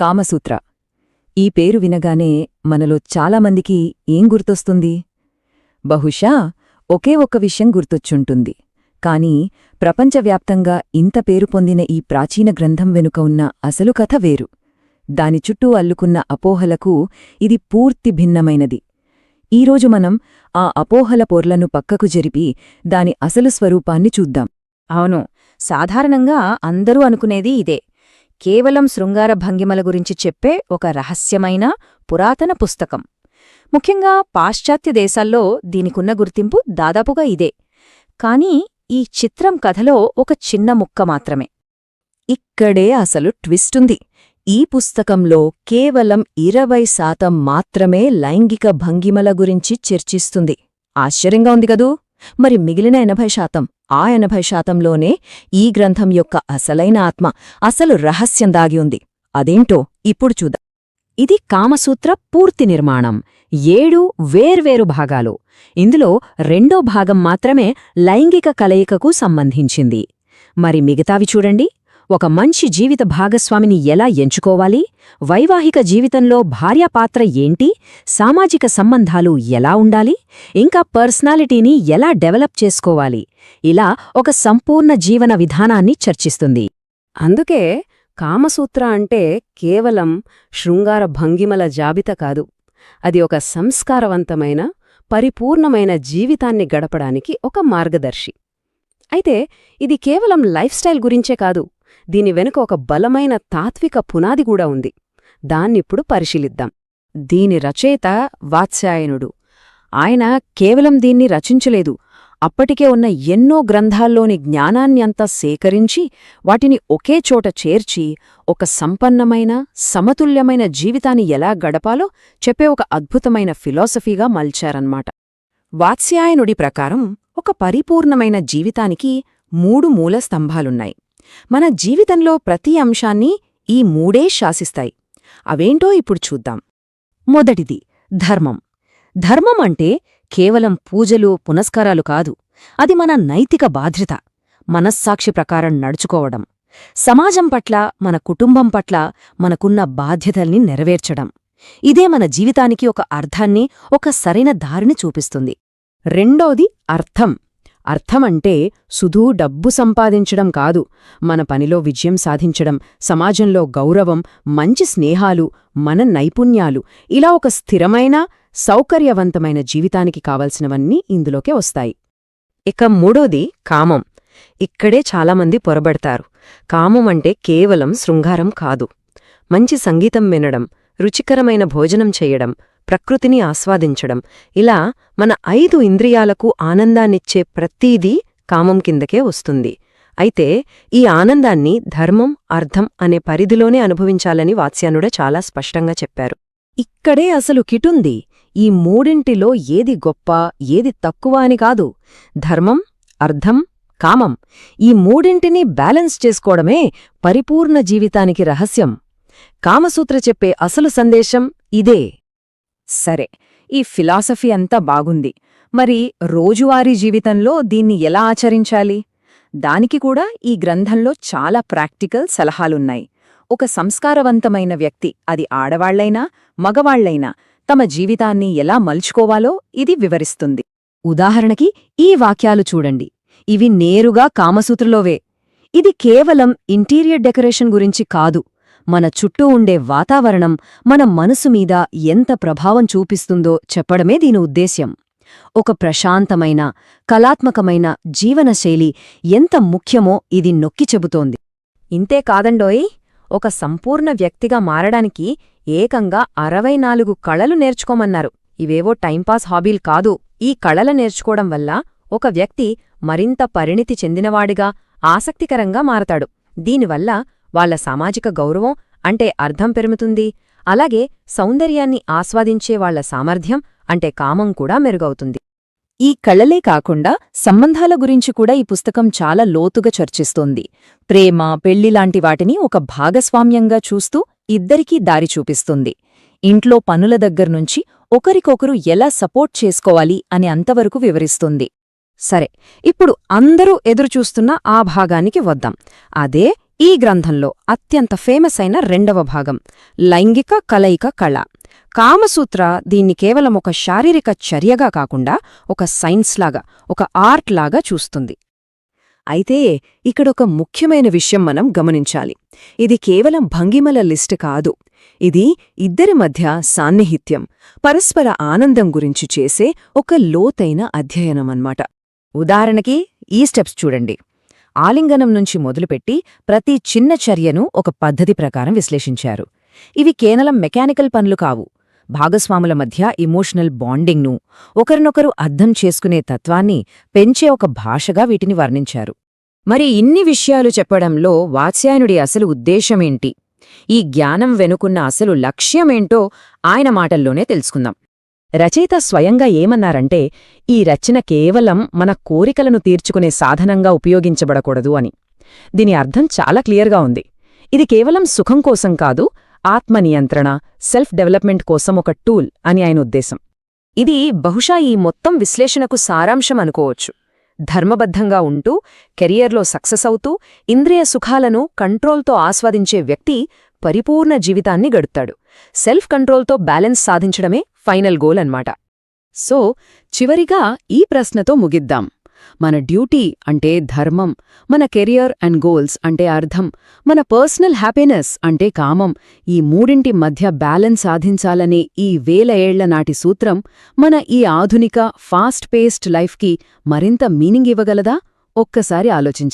కామసూత్ర. ఈ పేరు వినగానే మనలో చాలామందికి ఏం గుర్తొస్తుంది? బహుశా ఒకే ఒక్క విషయం గుర్తొచ్చుంటుంది. కాని ప్రపంచవ్యాప్తంగా ఇంత పేరు పొందిన ఈ ప్రాచీన గ్రంథం వెనుక ఉన్న అసలు కథ వేరు. దాని చుట్టూ అల్లుకున్న అపోహలకు ఇది పూర్తి భిన్నమైనది. ఈరోజు మనం ఆ అపోహల పొర్లను పక్కకు జరిపి దాని అసలు స్వరూపాన్ని చూద్దాం. అవును. సాధారణంగా అందరూ అనుకునేది ఇదే. కేవలం శృంగార భంగిమల గురించి చెప్పే ఒక రహస్యమైన పురాతన పుస్తకం. ముఖ్యంగా పాశ్చాత్య దేశాల్లో దీనికున్న గుర్తింపు దాదాపుగా ఇదే. కానీ ఈ చిత్రం కథలో ఒక చిన్న ముక్క మాత్రమే. ఇక్కడే అసలు ట్విస్టుంది ఈ పుస్తకంలో కేవలం ఇరవై శాతం మాత్రమే లైంగిక భంగిమల గురించి చర్చిస్తుంది. ఆశ్చర్యంగా ఉంది కదూ! మరి మిగిలిన ఎనభై శాతం? ఆ ఎనభై శాతంలోనే ఈ గ్రంథం యొక్క అసలైన ఆత్మ అసలు రహస్యం దాగి ఉంది. అదేంటో ఇప్పుడు చూద్దాం. ఇది కామసూత్ర పూర్తి నిర్మాణం. ఏడు వేర్వేరు భాగాలు. ఇందులో రెండో భాగం మాత్రమే లైంగిక కలయికకు సంబంధించింది. మరి మిగతావి చూడండి. ఒక మంచి జీవిత భాగస్వామిని ఎలా ఎంచుకోవాలి? వైవాహిక జీవితంలో భార్య పాత్ర ఏంటి? సామాజిక సంబంధాలు ఎలా ఉండాలి? ఇంకా పర్సనాలిటీని ఎలా డెవలప్ చేసుకోవాలి? ఇలా ఒక సంపూర్ణ జీవన విధానాన్ని చర్చిస్తుంది. అందుకే కామసూత్ర అంటే కేవలం శృంగార భంగిమల జాబితా కాదు. అది ఒక సంస్కారవంతమైన పరిపూర్ణమైన జీవితాన్ని గడపడానికి ఒక మార్గదర్శి. అయితే ఇది కేవలం లైఫ్ స్టైల్ గురించే కాదు. దీని వెనుక ఒక బలమైన తాత్విక పునాది కూడా ఉంది. దాన్నిప్పుడు పరిశీలిద్దాం. దీని రచయిత వాత్స్యాయనుడు. ఆయన కేవలం దీన్ని రచించలేదు. అప్పటికే ఉన్న ఎన్నో గ్రంథాల్లోని జ్ఞానాన్నంతా సేకరించి వాటిని ఒకే చోట చేర్చి ఒక సంపన్నమైన సమతుల్యమైన జీవితాన్ని ఎలా గడపాలో చెప్పే ఒక అద్భుతమైన ఫిలాసఫీగా మలిచారన్నమాట. వాత్స్యాయనుడి ప్రకారం ఒక పరిపూర్ణమైన జీవితానికి మూడు మూల స్తంభాలున్నాయి. మన జీవితంలో ప్రతి అంశాన్ని ఈ మూడే శాసిస్తాయి. అవేంటో ఇప్పుడు చూద్దాం. మొదటిది ధర్మం. ధర్మం అంటే కేవలం పూజలు పునస్కారాలు కాదు. అది మన నైతిక బాధ్యత మనస్సాక్షి ప్రకారం నడుచుకోవడం. సమాజం పట్ల మన కుటుంబం పట్ల మనకున్న బాధ్యతల్ని నెరవేర్చడం. ఇదే మన జీవితానికి ఒక అర్థాన్ని ఒక సరైన దారిని చూపిస్తుంది. రెండోది అర్థం. అర్థమంటే సుధూ డబ్బు సంపాదించడం కాదు. మన పనిలో విజయం సాధించడం సమాజంలో గౌరవం మంచి స్నేహాలు మన నైపుణ్యాలు ఇలా ఒక స్థిరమైన సౌకర్యవంతమైన జీవితానికి కావలసినవన్నీ ఇందులోకే వస్తాయి. ఇక మూడోది కామం. ఇక్కడే చాలామంది పొరబడతారు. కామం అంటే కేవలం శృంగారం కాదు. మంచి సంగీతం వినడం రుచికరమైన భోజనం చేయడం ప్రకృతిని ఆస్వాదించడం. ఇలా మన ఐదు ఇంద్రియాలకు ఆనందాన్నిచ్చే ప్రతీదీ కామం కిందకే వస్తుంది. అయితే ఈ ఆనందాన్ని ధర్మం అర్థం అనే పరిధిలోనే అనుభవించాలని వాత్స్యానుడ చాలా స్పష్టంగా చెప్పారు. ఇక్కడే అసలు కిటుంది. ఈ మూడింటిలో ఏది గొప్ప ఏది తక్కువ అని కాదు. ధర్మం అర్థం కామం ఈ మూడింటినీ బ్యాలెన్స్ చేసుకోవడమే పరిపూర్ణ జీవితానికి రహస్యం. కామసూత్ర చెప్పే అసలు సందేశం ఇదే. సరే ఈ ఫిలాసఫీ అంతా బాగుంది. మరి రోజువారీ జీవితంలో దీన్ని ఎలా ఆచరించాలి? దానికి కూడా ఈ గ్రంథంలో చాలా ప్రాక్టికల్ సలహాలున్నాయి. ఒక సంస్కారవంతమైన వ్యక్తి అది ఆడవాళ్ళైనా మగవాళ్ళైనా తమ జీవితాన్ని ఎలా మలుచుకోవాలో ఇది వివరిస్తుంది. ఉదాహరణకి ఈ వాక్యాలు చూడండి. ఇవి నేరుగా కామసూత్రలోవే. ఇది కేవలం ఇంటీరియర్ డెకరేషన్ గురించి కాదు. మన చుట్టూ ఉండే వాతావరణం మన మనసు మీద ఎంత ప్రభావం చూపిస్తుందో చెప్పడమే దీని ఉద్దేశ్యం. ఒక ప్రశాంతమైన కళాత్మకమైన జీవనశైలి ఎంత ముఖ్యమో ఇది నొక్కి చెబుతోంది. ఇంతే కాదండోయ్ ఒక సంపూర్ణ వ్యక్తిగా మారడానికి ఏకంగా అరవై నాలుగు కళలు నేర్చుకోమన్నారు. ఇవేవో టైంపాస్ హాబీలు కాదు. ఈ కళల నేర్చుకోవడం వల్ల ఒక వ్యక్తి మరింత పరిణితి చెందినవాడిగా ఆసక్తికరంగా మారతాడు. దీనివల్ల వాళ్ళ సామాజిక గౌరవం అంటే అర్థం పెరుగుతుంది. అలాగే సౌందర్యాన్ని ఆస్వాదించే వాళ్ళ సామర్థ్యం అంటే కామం కూడా మెరుగవుతుంది. ఈ కళలే కాకుండా సంబంధాల గురించి కూడా ఈ పుస్తకం చాలా లోతుగా చర్చిస్తోంది. ప్రేమ పెళ్ళిలాంటి వాటిని ఒక భాగస్వామ్యంగా చూస్తూ ఇద్దరికీ దారి చూపిస్తుంది. ఇంట్లో పనుల దగ్గర్నుంచి ఒకరికొకరు ఎలా సపోర్ట్ చేసుకోవాలి అని అంతవరకు వివరిస్తుంది. సరే ఇప్పుడు అందరూ ఎదురుచూస్తున్న ఆ భాగానికి వద్దాం. అదే ఈ గ్రంథంలో అత్యంత ఫేమస్ అయిన రెండవ భాగం లైంగిక కలయిక కళ. కామసూత్ర దీన్ని కేవలం ఒక శారీరక చర్యగా కాకుండా ఒక సైన్స్లాగా ఒక ఆర్ట్ లాగా చూస్తుంది. అయితే ఇక్కడొక ముఖ్యమైన విషయం మనం గమనించాలి. ఇది కేవలం భంగిమల లిస్ట్ కాదు. ఇది ఇద్దరి మధ్య సాన్నిహిత్యం పరస్పర ఆనందం గురించి చేసే ఒక లోతైన అధ్యయనమన్మాట ఉదాహరణకి ఈ స్టెప్స్ చూడండి. ఆలింగనం నుంచి మొదలుపెట్టి ప్రతి చిన్న చర్యను ఒక పద్ధతి ప్రకారం విశ్లేషించారు. ఇవి కేవలం మెకానికల్ పనులు కావు. భాగస్వాముల మధ్య ఇమోషనల్ బాండింగ్ను ఒకరినొకరు అర్థం చేసుకునే తత్వాన్ని పెంచే ఒక భాషగా వీటిని వర్ణించారు. మరి ఇన్ని విషయాలు చెప్పడంలో వాత్స్యాయనుడి అసలు ఉద్దేశమేంటి? ఈ జ్ఞానం వెనుకున్న అసలు లక్ష్యమేంటో ఆయన మాటల్లోనే తెలుసుకుందాం. రచయిత స్వయంగా ఏమన్నారంటే ఈ రచన కేవలం మన కోరికలను తీర్చుకునే సాధనంగా ఉపయోగించబడకూడదు అని. దీని అర్థం చాలా క్లియర్గా ఉంది. ఇది కేవలం సుఖం కోసం కాదు ఆత్మ నియంత్రణ సెల్ఫ్ డెవలప్మెంట్ కోసం ఒక టూల్ అని ఆయన ఉద్దేశం. ఇది బహుశా ఈ మొత్తం విశ్లేషణకు సారాంశం అనుకోవచ్చు. ధర్మబద్ధంగా ఉంటూ కెరియర్లో సక్సెస్ అవుతూ ఇంద్రియ సుఖాలను కంట్రోల్తో ఆస్వాదించే వ్యక్తి పరిపూర్ణ జీవితాన్ని గడుపుతాడు. సెల్ఫ్ కంట్రోల్తో బ్యాలెన్స్ సాధించడమే ఫైనల్ గోల్ అన్నమాట. సో చివరిగా ఈ ప్రశ్నతో ముగిద్దాం. మన డ్యూటీ అంటే ధర్మం మన కెరియర్ అండ్ గోల్స్ అంటే అర్థం మన పర్సనల్ హ్యాపీనెస్ అంటే కామం. ఈ మూడింటి మధ్య బ్యాలెన్స్ సాధించాలనే ఈ వేల ఏళ్ళ నాటి సూత్రం మన ఈ ఆధునిక ఫాస్ట్ పేస్డ్ లైఫ్కి మరింత మీనింగ్ ఇవ్వగలదా? ఒక్కసారి ఆలోచించ.